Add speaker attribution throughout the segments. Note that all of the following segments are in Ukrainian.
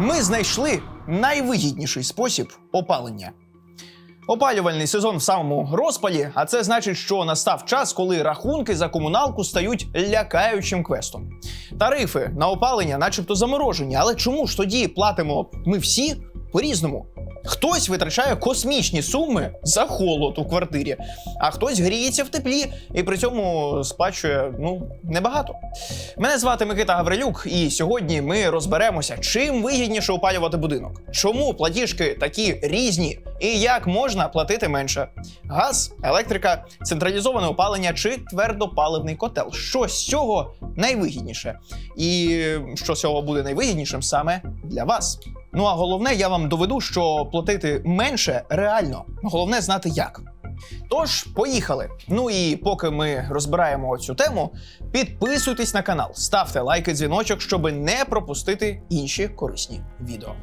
Speaker 1: Ми знайшли найвигідніший спосіб опалення. Опалювальний сезон в самому розпалі, а це значить, що настав час, коли рахунки за комуналку стають лякаючим квестом. Тарифи на опалення, начебто, заморожені, але чому ж тоді платимо ми всі по-різному? Хтось витрачає космічні суми за холод у квартирі, а хтось гріється в теплі і при цьому сплачує ну небагато. Мене звати Микита Гаврилюк, і сьогодні ми розберемося, чим вигідніше опалювати будинок, чому платіжки такі різні і як можна платити менше: газ, електрика, централізоване опалення чи твердопаливний котел. Що з цього найвигідніше, і що з цього буде найвигіднішим саме для вас. Ну а головне, я вам доведу, що платити менше реально. Головне знати як. Тож, поїхали. Ну і поки ми розбираємо цю тему, підписуйтесь на канал, ставте лайки, дзвіночок, щоб не пропустити інші корисні відео.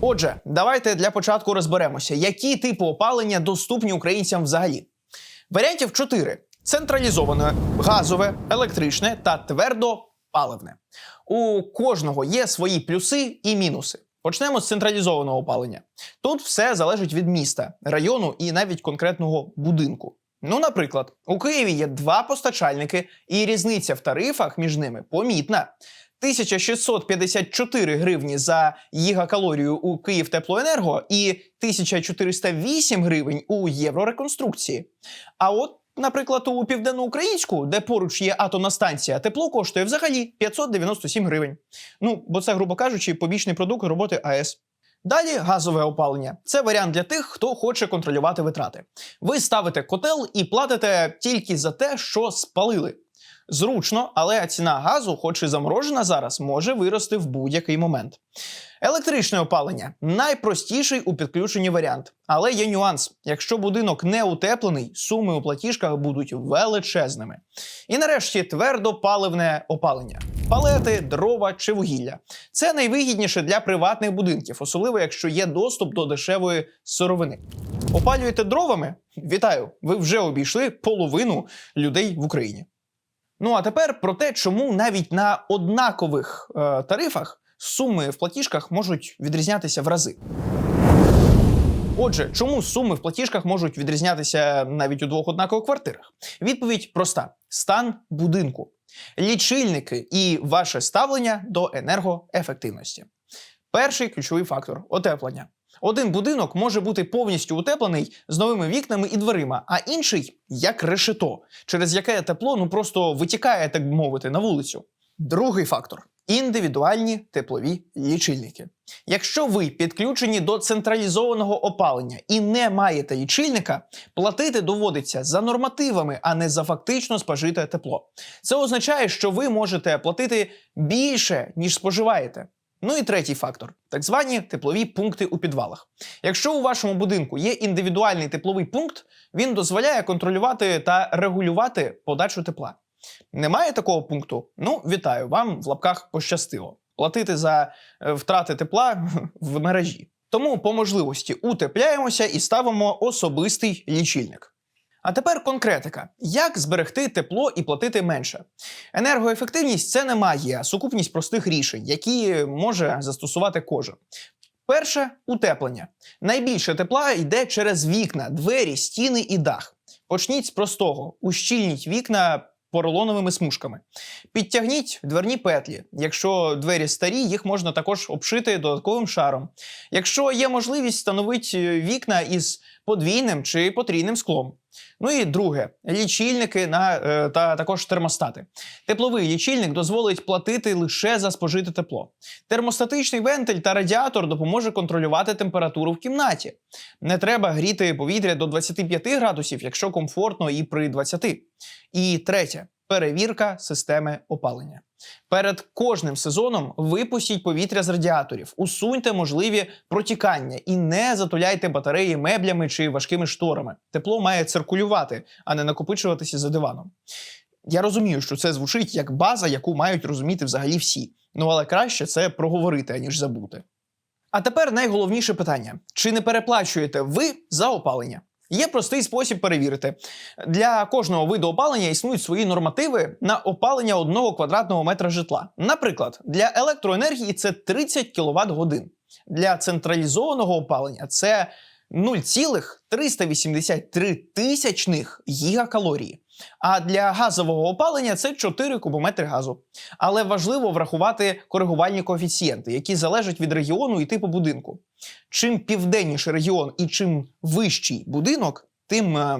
Speaker 1: Отже, давайте для початку розберемося, які типи опалення доступні українцям взагалі. Варіантів чотири: централізоване, газове, електричне та твердопаливне. У кожного є свої плюси і мінуси. Почнемо з централізованого опалення. Тут все залежить від міста, району і навіть конкретного будинку. Ну, наприклад, у Києві є два постачальники, і різниця в тарифах між ними помітна. 1654 гривні за гігакалорію у Київтеплоенерго і 1408 гривень у Єврореконструкції. А от, наприклад, у південноукраїнську, де поруч є атомна станція, тепло коштує взагалі 597 гривень. Ну, бо це, грубо кажучи, побічний продукт роботи АЕС. Далі газове опалення. Це варіант для тих, хто хоче контролювати витрати. Ви ставите котел і платите тільки за те, що спалили. Зручно, але ціна газу, хоч і заморожена зараз, може вирости в будь-який момент. Електричне опалення найпростіший у підключенні варіант, але є нюанс: якщо будинок не утеплений, суми у платіжках будуть величезними. І нарешті твердопаливне опалення: палети, дрова чи вугілля. Це найвигідніше для приватних будинків, особливо якщо є доступ до дешевої сировини. Опалюєте дровами? Вітаю! Ви вже обійшли половину людей в Україні. Ну а тепер про те, чому навіть на однакових е, тарифах суми в платіжках можуть відрізнятися в рази. Отже, чому суми в платіжках можуть відрізнятися навіть у двох однакових квартирах? Відповідь проста: стан будинку, лічильники і ваше ставлення до енергоефективності. Перший ключовий фактор утеплення. Один будинок може бути повністю утеплений з новими вікнами і дверима, а інший як решето, через яке тепло ну просто витікає, так би мовити, на вулицю. Другий фактор індивідуальні теплові лічильники. Якщо ви підключені до централізованого опалення і не маєте лічильника, платити доводиться за нормативами, а не за фактично спожите тепло. Це означає, що ви можете платити більше, ніж споживаєте. Ну і третій фактор так звані теплові пункти у підвалах. Якщо у вашому будинку є індивідуальний тепловий пункт, він дозволяє контролювати та регулювати подачу тепла. Немає такого пункту? Ну, вітаю, вам в лапках пощастило. Платити за е, втрати тепла в мережі. Тому по можливості утепляємося і ставимо особистий лічильник. А тепер конкретика: як зберегти тепло і платити менше? Енергоефективність це не магія, а сукупність простих рішень, які може застосувати кожен. Перше утеплення. Найбільше тепла йде через вікна, двері, стіни і дах. Почніть з простого: ущільніть вікна поролоновими смужками. Підтягніть дверні петлі. Якщо двері старі, їх можна також обшити додатковим шаром. Якщо є можливість, встановіть вікна із подвійним чи потрійним склом. Ну і друге лічильники на, е, та також термостати. Тепловий лічильник дозволить платити лише за спожите тепло. Термостатичний вентиль та радіатор допоможе контролювати температуру в кімнаті. Не треба гріти повітря до 25 градусів, якщо комфортно і при 20. І третє перевірка системи опалення. Перед кожним сезоном випустіть повітря з радіаторів, усуньте можливі протікання і не затуляйте батареї меблями чи важкими шторами. Тепло має циркулювати, а не накопичуватися за диваном. Я розумію, що це звучить як база, яку мають розуміти взагалі всі. Ну але краще це проговорити, аніж забути. А тепер найголовніше питання: чи не переплачуєте ви за опалення? Є простий спосіб перевірити. Для кожного виду опалення існують свої нормативи на опалення одного квадратного метра житла. Наприклад, для електроенергії це 30 кВт годин. Для централізованого опалення це 0,383 тисячних гігакалорії. А для газового опалення це 4 кубометри газу. Але важливо врахувати коригувальні коефіцієнти, які залежать від регіону і типу будинку. Чим південніший регіон і чим вищий будинок, тим е,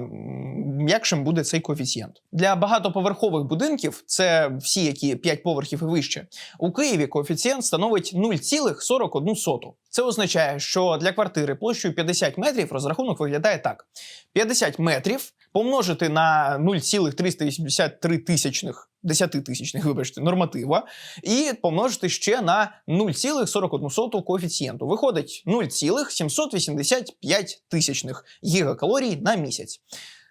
Speaker 1: м'якшим буде цей коефіцієнт. Для багатоповерхових будинків, це всі, які 5 поверхів і вище, у Києві коефіцієнт становить 0,41. Це означає, що для квартири площею 50 метрів розрахунок виглядає так: 50 метрів помножити на 0,383 тисячних. 10 тисячних, вибачте, норматива, і помножити ще на 0,41 коефіцієнту. Виходить 0,785 тисячних гігакалорій на місяць.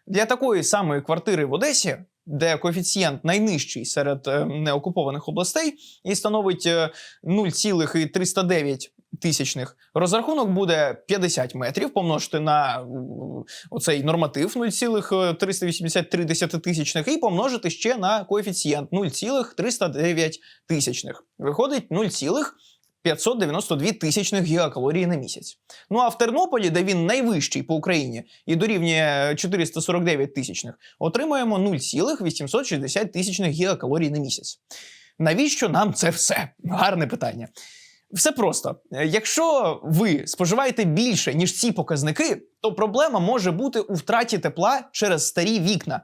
Speaker 1: Для такої самої квартири в Одесі, де коефіцієнт найнижчий серед е, неокупованих областей і становить е, 0,309 тисячних, розрахунок буде 50 метрів помножити на е, оцей норматив 0,383 тисячних і помножити ще на коефіцієнт 0,309 тисячних. Виходить 0,592 тисячних гігакалорій на місяць. Ну а в Тернополі, де він найвищий по Україні і дорівнює 449 тисячних, отримуємо 0,860 тисячних гігакалорій на місяць. Навіщо нам це все? Гарне питання. Все просто. Е, Якщо ви споживаєте більше, ніж ці показники, то проблема може бути у втраті тепла через старі вікна.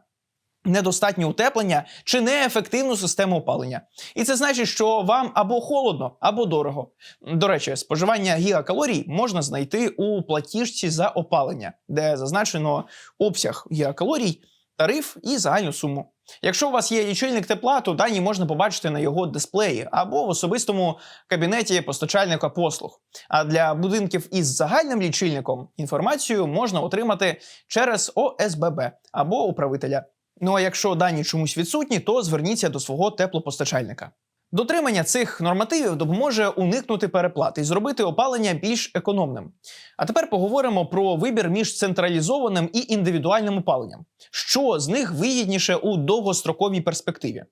Speaker 1: Недостатнє утеплення чи неефективну систему опалення. І це значить, що вам або холодно, або дорого. До речі, споживання гігакалорій можна знайти у платіжці за опалення, де зазначено обсяг гігакалорій, тариф і загальну суму. Якщо у вас є лічильник тепла, то дані можна побачити на його дисплеї або в особистому кабінеті постачальника послуг. А для будинків із загальним лічильником інформацію можна отримати через ОСББ або управителя. Ну а якщо дані чомусь відсутні, то зверніться до свого теплопостачальника. Дотримання цих нормативів допоможе уникнути переплат і зробити опалення більш економним. А тепер поговоримо про вибір між централізованим і індивідуальним опаленням. Що з них вигідніше у довгостроковій перспективі?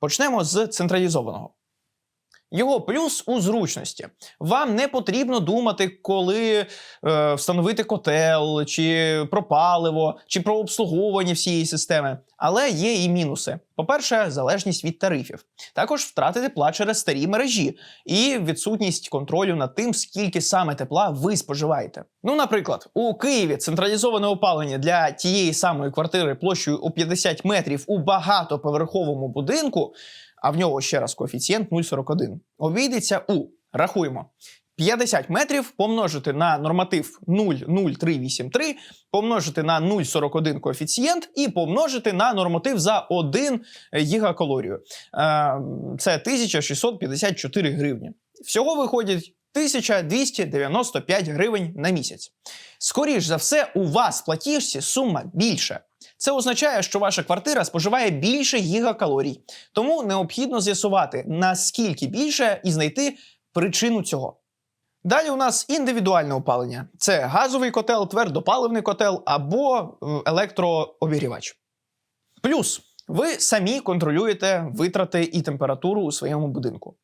Speaker 1: Почнемо з централізованого. Його плюс у зручності. Вам не потрібно думати, коли е, встановити котел, чи про паливо, чи про обслуговування всієї системи. Але є і мінуси. По-перше, залежність від тарифів. Також втрати тепла через старі мережі і відсутність контролю над тим, скільки саме тепла ви споживаєте. Ну, наприклад, у Києві централізоване опалення для тієї самої квартири площею у 50 метрів у багатоповерховому будинку а в нього ще раз коефіцієнт 0,41. Обійдеться у рахуємо. 50 метрів помножити на норматив 0,0383, помножити на 0,41 коефіцієнт і помножити на норматив за 1 гігакалорію. Е, Це 1654 гривні. Всього виходить 1295 гривень на місяць. Скоріш за все, у вас платіжці сума більша. Це означає, що ваша квартира споживає більше гігакалорій, тому необхідно з'ясувати, наскільки більше, і знайти причину цього. Далі у нас індивідуальне опалення: це газовий котел, твердопаливний котел або е, електрообігрівач. Плюс ви самі контролюєте витрати і температуру у своєму будинку.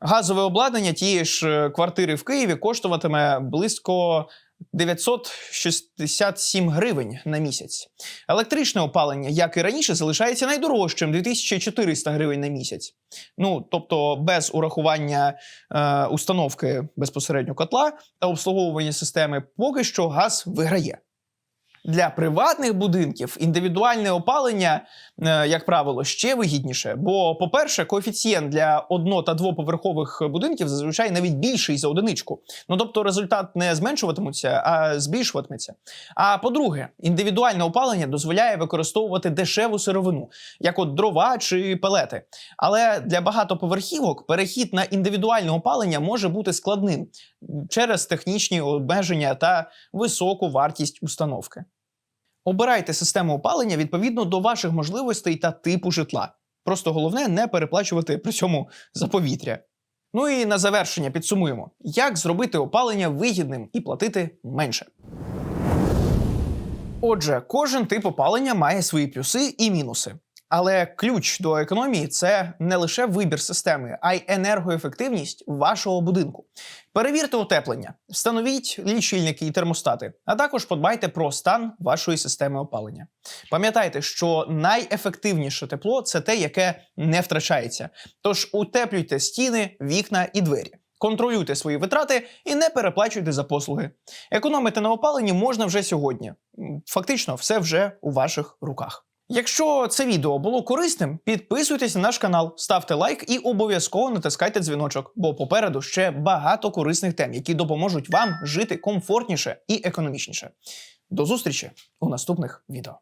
Speaker 1: Газове обладнання тієї ж е, квартири в Києві коштуватиме близько 967 гривень на місяць. Електричне опалення, як і раніше, залишається найдорожчим 2400 гривень на місяць. Ну тобто без урахування е, установки безпосередньо котла та обслуговування системи, поки що газ виграє. Для приватних будинків індивідуальне опалення, як правило, ще вигідніше. Бо, по-перше, коефіцієнт для одно- та двоповерхових будинків зазвичай навіть більший за одиничку. Ну тобто результат не зменшуватиметься, а збільшуватиметься. А по-друге, індивідуальне опалення дозволяє використовувати дешеву сировину, як от дрова чи пелети. Але для багатоповерхівок перехід на індивідуальне опалення може бути складним через технічні обмеження та високу вартість установки. Обирайте систему опалення відповідно до ваших можливостей та типу житла. Просто головне не переплачувати при цьому за повітря. Ну і на завершення підсумуємо, як зробити опалення вигідним і платити менше. Отже, кожен тип опалення має свої плюси і мінуси. Але ключ до економії це не лише вибір системи, а й енергоефективність вашого будинку. Перевірте утеплення, встановіть лічильники і термостати, а також подбайте про стан вашої системи опалення. Пам'ятайте, що найефективніше тепло це те, яке не втрачається. Тож утеплюйте стіни, вікна і двері. Контролюйте свої витрати і не переплачуйте за послуги. Економити на опаленні можна вже сьогодні. Фактично, все вже у ваших руках. Якщо це відео було корисним, підписуйтесь на наш канал, ставте лайк і обов'язково натискайте дзвіночок, бо попереду ще багато корисних тем, які допоможуть вам жити комфортніше і економічніше. До зустрічі у наступних відео.